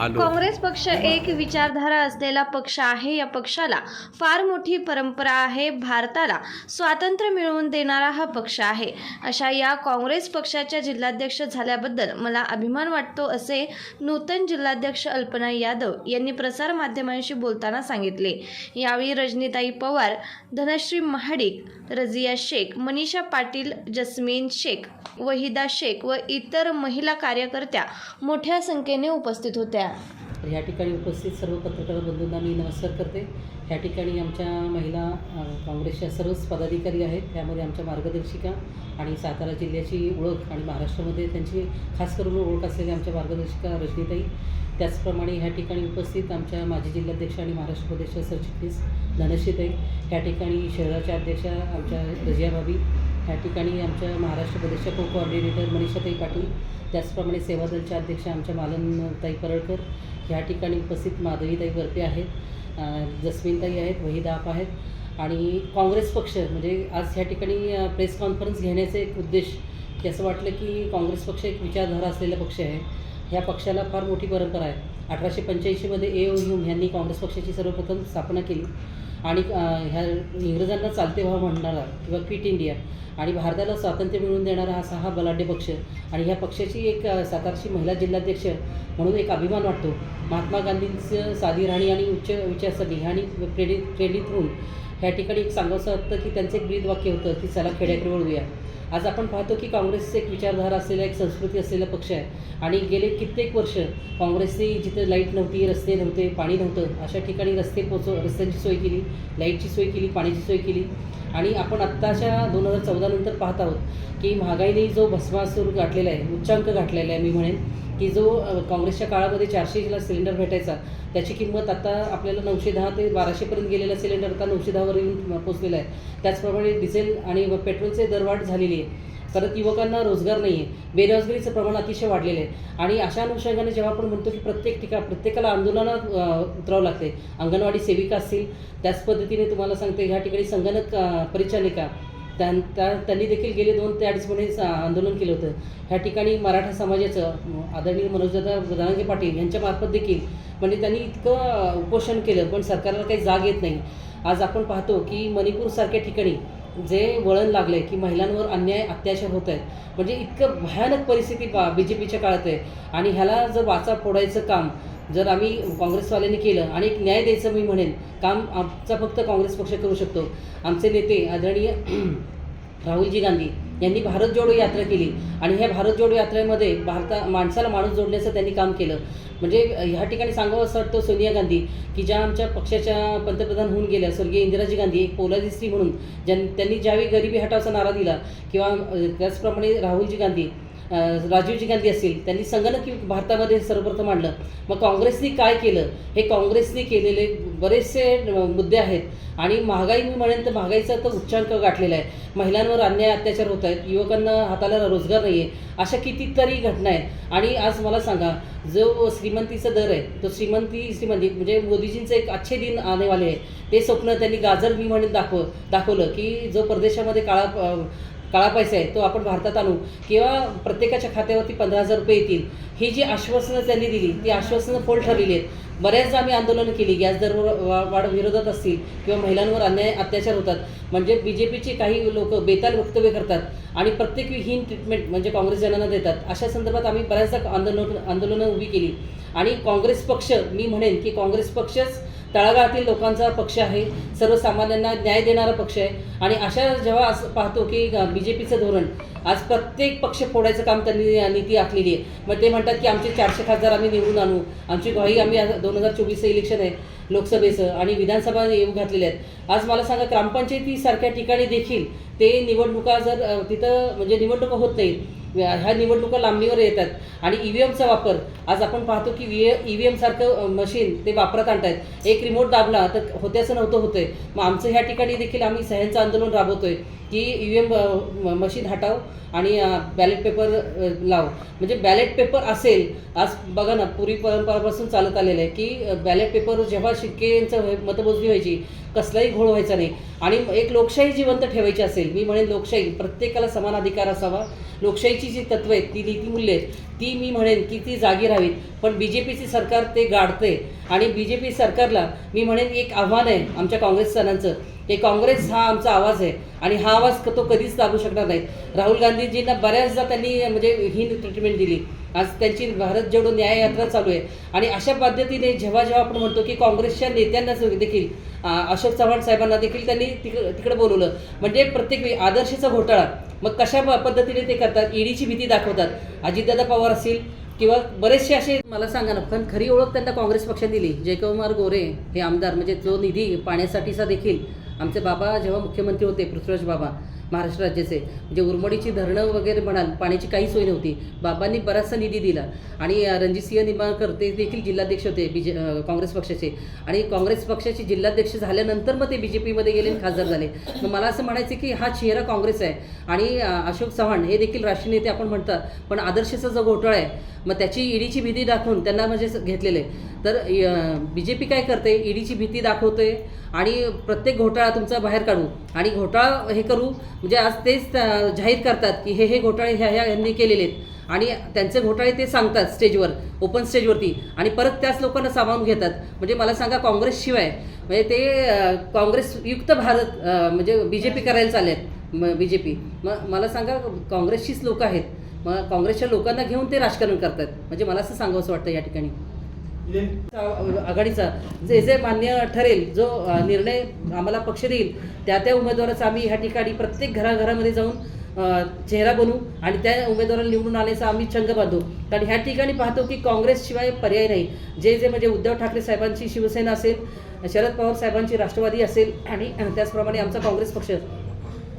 आलो. काँग्रेस पक्ष एक विचारधारा असलेला पक्ष आहे. या पक्षाला फार मोठी परंपरा आहे. भारताला स्वातंत्र्य मिळवून देणारा हा पक्ष आहे. अशा या काँग्रेस पक्षाच्या जिल्हाध्यक्ष झाल्याबद्दल मला अभिमान वाटतो असे नूतन जिल्हाध्यक्ष अल्पना यादव यांनी प्रसारमाध्यमांशी बोलताना सांगितले. यावेळी रजनीताई पवार धनश्री महाडिक रजिया शेख मनीषा पाटील जस्मीन शेख वहिदा शेख व इतर महिला कार्यकर्त्या मोठ्या संख्येने उपस्थित होत्या. तर ह्या ठिकाणी उपस्थित सर्व पत्रकार बंधूंना मी नमस्कार करते. ह्या ठिकाणी आमच्या महिला काँग्रेसच्या सर्वच पदाधिकारी आहेत. त्यामध्ये आमच्या मार्गदर्शिका आणि सातारा जिल्ह्याची ओळख आणि महाराष्ट्रामध्ये त्यांची खास करून ओळख असलेल्या आमच्या मार्गदर्शिका रजनीताई. त्याचप्रमाणे ह्या ठिकाणी उपस्थित आमच्या माजी जिल्हाध्यक्ष आणि महाराष्ट्र प्रदेशच्या सरचिटणीस धनश्रीताई. ह्या ठिकाणी शहराच्या अध्यक्षा आमच्या रजिया भाभी ह्या ठिकाणी आमच्या महाराष्ट्र प्रदेशच्या को कोऑर्डिनेटर मनीषाताई पाटील. त्याचप्रमाणे सेवादलच्या अध्यक्ष आमच्या मालनताई परळकर ह्या ठिकाणी उपस्थित माधवीताई बर्पे आहेत अं, जस्मिनताई आहेत वहिदाप आहेत आणि काँग्रेस पक्ष म्हणजे आज ह्या ठिकाणी प्रेस कॉन्फरन्स घेण्याचा एक उद्देश की असं वाटलं की काँग्रेस पक्ष एक विचारधारा असलेला पक्ष आहे. ह्या पक्षाला फार मोठी परंपरा आहे. अठराशे पंच्याऐंशीमध्ये ए ओ ह्यूम यांनी काँग्रेस पक्षाची सर्वप्रथम स्थापना केली. आणि ह्या इंग्रजांना चालते व्हावं म्हणणारा किंवा क्विट इंडिया आणि भारताला स्वातंत्र्य मिळवून देणारा असा हा बलाढ्य पक्ष. आणि ह्या पक्षाची एक सातारशी सातारची महिला जिल्हाध्यक्ष म्हणून एक अभिमान वाटतो. महात्मा गांधींचं साधी राहणी आणि उच्च विचारसरणी आणि प्रेरित प्रेरित होऊन ह्या ठिकाणी एक सांगावंसं वाटतं की त्यांचं एक ब्रीद वाक्य होतं की चला खेड्याकडे वळूया. आज आपण पाहतो की काँग्रेसचं एक विचारधारा असलेला एक संस्कृती असलेला पक्ष आहे. आणि गेले कित्येक वर्ष काँग्रेसने जिथे लाइट नव्हती रस्ते नव्हते पाणी नव्हतं अशा ठिकाणी रस्ते पोचव रस्त्यांची सोय केली लाईटची सोय केली पाण्याची सोय केली. आणि आपण आत्ताच्या दोन हजार चौदा नंतर पाहत आहोत की महागाईने जो भस्मासूर गाठलेला आहे उच्चांक गाठलेला आहे मी म्हणेन की जो काँग्रेसच्या काळामध्ये चारशेला सिलेंडर भेटायचा त्याची किंमत आता आपल्याला नऊशे दहा ते बाराशेपर्यंत गेलेला सिलेंडर आता नऊशे दहावर येऊन पोचलेला आहे. त्याचप्रमाणे डिझेल आणि पेट्रोलचे दरवाढ झालेली आहे परत युवकांना रोजगार नाही आहे बेरोजगारीचं प्रमाण अतिशय वाढलेलं आहे. आणि अशा अनुषंगाने जेव्हा आपण म्हणतो की प्रत्येक ठिकाण प्रत्येकाला आंदोलनात उतरावं लागते अंगणवाडी सेविका असतील त्याच पद्धतीने तुम्हाला सांगते ह्या ठिकाणी संगणक परिचालिका त्यां त्या त्यांनी देखील गेले दोन ते अडीच महिने आंदोलन केलं होतं. ह्या ठिकाणी मराठा समाजाचं आदरणीय मनोजदादा जरांगे पाटील यांच्यामार्फत देखील म्हणजे त्यांनी इतकं उपोषण केलं पण सरकारला काही जाग येत नाही. आज आपण पाहतो की मणिपूरसारख्या ठिकाणी जे वळण लागलं आहे की महिलांवर अन्याय अत्याचार होत आहेत म्हणजे इतकं भयानक परिस्थिती बा बी जे पीच्या काळात आहे. आणि ह्याला जर वाचा फोडायचं काम जर आम्ही काँग्रेसवाल्यांनी केलं आणि एक न्याय द्यायचं मी म्हणेन काम आमचा फक्त काँग्रेस पक्ष करू शकतो. आमचे नेते आदरणीय राहुलजी गांधी यांनी भारत जोडो यात्रा केली. आणि ह्या भारत जोडो यात्रेमध्ये भारता माणसाला माणूस जोडण्याचं त्यांनी काम केलं. म्हणजे ह्या ठिकाणी सांगावं असं वाटतं सोनिया गांधी की ज्या आमच्या पक्षाच्या पंतप्रधान होऊन गेल्या स्वर्गीय इंदिराजी गांधी एक पोलादी स्त्री म्हणून ज्यां त्यांनी ज्यावेळी गरिबी हटावचा नारा दिला किंवा त्याचप्रमाणे राहुलजी गांधी राजीवजी गांधी असतील त्यांनी संगणक भारतामध्ये सर्वप्रथम आणलं. मग काँग्रेसने काय केलं? हे काँग्रेसने केलेले बरेचसे मुद्दे आहेत. आणि महागाई मी म्हणेन तर महागाईचा तर उच्चांक गाठलेला आहे. महिलांवर अन्याय अत्याचार होत आहेत. युवकांना हाताला रोजगार नाही आहे अशा कितीतरी घटना आहेत. आणि आज मला सांगा जो श्रीमंतीचा दर आहे तो श्रीमंती श्रीमंती म्हणजे मोदीजींचं एक अच्छे दिन आने वाले आहे. ते स्वप्न त्यांनी गाजर मी म्हणून दाखव दाखवलं की जो परदेशामध्ये काळा काळा पैसा आहे तो आपण भारतात आणू. किंवा प्रत्येकाच्या खात्यावरती पंधरा हजार रुपये येतील. ही जी आश्वासनं त्यांनी दिली ती आश्वासनं फोल ठरलेली आहेत. बऱ्याचदा आम्ही आंदोलनं केली. गॅस दर वाढ विरोधात असतील किंवा महिलांवर अन्याय अत्याचार होतात. म्हणजे बी जे पीचे काही लोक बेताल वक्तव्य करतात आणि प्रत्येक हीन ट्रीटमेंट म्हणजे काँग्रेस जनांना देतात. अशा संदर्भात आम्ही बऱ्याचदा आंदोलन आंदोलनं उभी केली. आणि काँग्रेस पक्ष मी म्हणेन की काँग्रेस पक्षच तळागाळातील लोकांचा पक्ष आहे सर्वसामान्यांना न्याय देणारा पक्ष आहे. आणि अशा जेव्हा असं पाहतो की बी जे पीचं धोरण आज प्रत्येक पक्ष फोडायचं काम त्यांनी नीती आखलेली आहे. मग ते म्हणतात की आमचे चारशे खासदार आम्ही निवडून आणू. आमची ग्वाही आम्ही दोन हजार चोवीसचं इलेक्शन आहे लोकसभेचं. आणि विधानसभा येऊ घातलेले आहेत. आज मला सांगा ग्रामपंचायतीसारख्या ठिकाणी देखील ते निवडणुका जर तिथं म्हणजे निवडणुका होत नाहीत ह्या निवडणुका लांबणीवर येतात. आणि ई व्ही एमचा वापर आज आपण पाहतो की व्ही ई व्ही एमसारखं मशीन ते वापरात आणतायत. एक रिमोट दाबला तर होत्याचं नव्हतं होतंय. मग आमचं ह्या ठिकाणी देखील आम्ही सह्यांचं आंदोलन राबवतोय की ई व्ही एम मशीन हटाव आणि बॅलेट पेपर लाव. म्हणजे बॅलेट पेपर असेल आज बघा ना पूर्वी परंपरापासून चालत आलेलं आहे की बॅलेट पेपर जेव्हा शिक्केंचं मतमोजणी व्हायची कसलाही घोळ व्हायचा नाही. आणि एक लोकशाही जिवंत ठेवायची असेल मी म्हणेन लोकशाही प्रत्येकाला समान अधिकार असावा. लोकशाही लोकशाहीची जी तत्त्व आहेत ती नीतिमूल्य आहेत ती मी म्हणेन की ती जागी राहावीत. पण बी जे पीचे सरकार ते गाडते आणि बी जे पी सरकारला मी म्हणेन एक आव्हान आहे आमच्या काँग्रेस सणांचं. की काँग्रेस हा आमचा आवाज आहे. आणि हा आवाज तो कधीच लागू शकणार नाही. राहुल गांधीजींना बऱ्याचदा त्यांनी म्हणजे ही ट्रीटमेंट दिली. आज त्यांची भारत जोडो न्याययात्रा चालू आहे. आणि अशा पद्धतीने जेव्हा जेव्हा आपण म्हणतो की काँग्रेसच्या नेत्यांना देखील अशोक चव्हाण साहेबांना देखील त्यांनी तिकडं तिकडं बोलवलं. म्हणजे प्रत्येक वेळी घोटाळा. मग कशा पद्धतीने ते करतात? ईडीची भीती दाखवतात. अजितदादा पवार असतील किंवा बरेचसे असे मला सांगा ना पण खरी ओळख त्यांना काँग्रेस पक्षाने दिली. जयकुमार गोरे हे आमदार म्हणजे जो निधी पाण्यासाठीचा देखील आमचे बाबा जेव्हा मुख्यमंत्री होते पृथ्वीराज बाबा महाराष्ट्र राज्याचे. म्हणजे उरमडीची धरणं वगैरे म्हणाल पाण्याची काही सोय नव्हती. बाबांनी बराचसा निधी दिला. आणि रणजितसिंह निंबाळकर ते देखील जिल्हाध्यक्ष होते बी जे काँग्रेस पक्षाचे. आणि काँग्रेस पक्षाचे जिल्हाध्यक्ष झाल्यानंतर मग ते बी जे पीमध्ये गेले आणि खासदार झाले. मग मला असं म्हणायचं की हा चेहरा काँग्रेस आहे. आणि अशोक चव्हाण हे देखील राष्ट्रीय नेते आपण म्हणतात. पण आदर्शचा जो घोटाळा आहे मग त्याची ईडीची भीती दाखवून त्यांना म्हणजे घेतलेलं आहे. तर बी जे पी काय करते ईडीची भीती दाखवते आणि प्रत्येक घोटाळा तुमचा बाहेर काढू. आणि घोटाळा हे करू म्हणजे आज तेच जाहीर करतात की हे हे घोटाळे ह्या ह्या यांनी केलेले आहेत. आणि त्यांचे घोटाळे ते सांगतात स्टेजवर ओपन स्टेजवरती. आणि परत त्याच लोकांना सामावून घेतात. म्हणजे मला सांगा काँग्रेसशिवाय म्हणजे ते काँग्रेसयुक्त भारत म्हणजे बी जे पी करायला चालले आहेत. म बी जे पी मग मला सांगा काँग्रेसचीच लोकं आहेत. मग काँग्रेसच्या लोकांना घेऊन ते राजकारण करतात. म्हणजे मला असं सांगावं वाटतं या ठिकाणी. आघाडीचा. जे जे मान्य ठरेल जो निर्णय आम्हाला पक्ष देईल त्या त्या उमेदवाराचा आम्ही ह्या ठिकाणी प्रत्येक घराघरामध्ये जाऊन चेहरा बनवू आणि त्या उमेदवाराला निवडून आणायचा आम्ही चंग बांधू. कारण ह्या ठिकाणी पाहतो की काँग्रेसशिवाय पर्याय नाही. जे जे म्हणजे उद्धव ठाकरे साहेबांची शिवसेना असेल शरद पवार साहेबांची राष्ट्रवादी असेल आणि त्याचप्रमाणे आमचा काँग्रेस पक्ष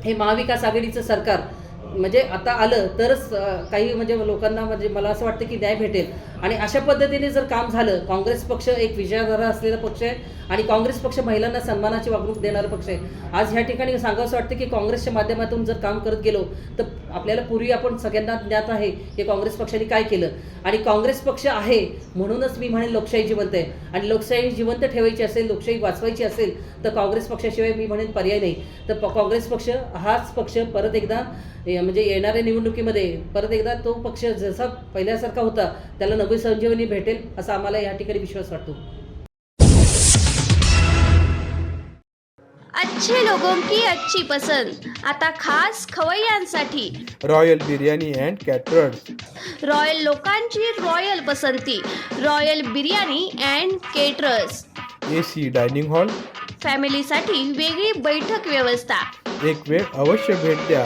हे महाविकास आघाडीचं सरकार. म्हणजे आता आलं तरच काही म्हणजे लोकांना म्हणजे मला असं वाटतं की न्याय भेटेल. आणि अशा पद्धतीने जर काम झालं काँग्रेस पक्ष एक विजयाधारा असलेला पक्ष आहे आणि काँग्रेस पक्ष महिलांना सन्मानाची वागणूक देणारा पक्ष आहे. आज ह्या ठिकाणी सांगावं वाटतं की काँग्रेसच्या माध्यमातून जर काम करत गेलो तर आपल्याला पूर्वी आपण सगळ्यांना ज्ञात आहे की काँग्रेस पक्षाने काय केलं. आणि काँग्रेस पक्ष आहे म्हणूनच मी म्हणेन लोकशाही जिवंत आहे. आणि लोकशाही जिवंत ठेवायची असेल लोकशाही वाचवायची असेल तर काँग्रेस पक्षाशिवाय मी म्हणेन पर्याय नाही. तर प- काँग्रेस पक्ष हाच पक्ष परत एकदा म्हणजे येणाऱ्या निवडणुकीमध्ये परत एकदा तो पक्ष जसा पहिल्यासारखा होता त्याला नवी संजीवनी भेटेल असा आम्हाला या ठिकाणी विश्वास वाटतो. अच्छे लोगों की अच्छी पसंद. आता खास खवय्यांसाठी Royal Biryani and Caterers royal लोकांची रॉयल पसंती. Royal Biryani and Caterers A C dining hall फॅमिलीसाठी वेगळी बैठक व्यवस्था. एक वेळ अवश्य भेट द्या.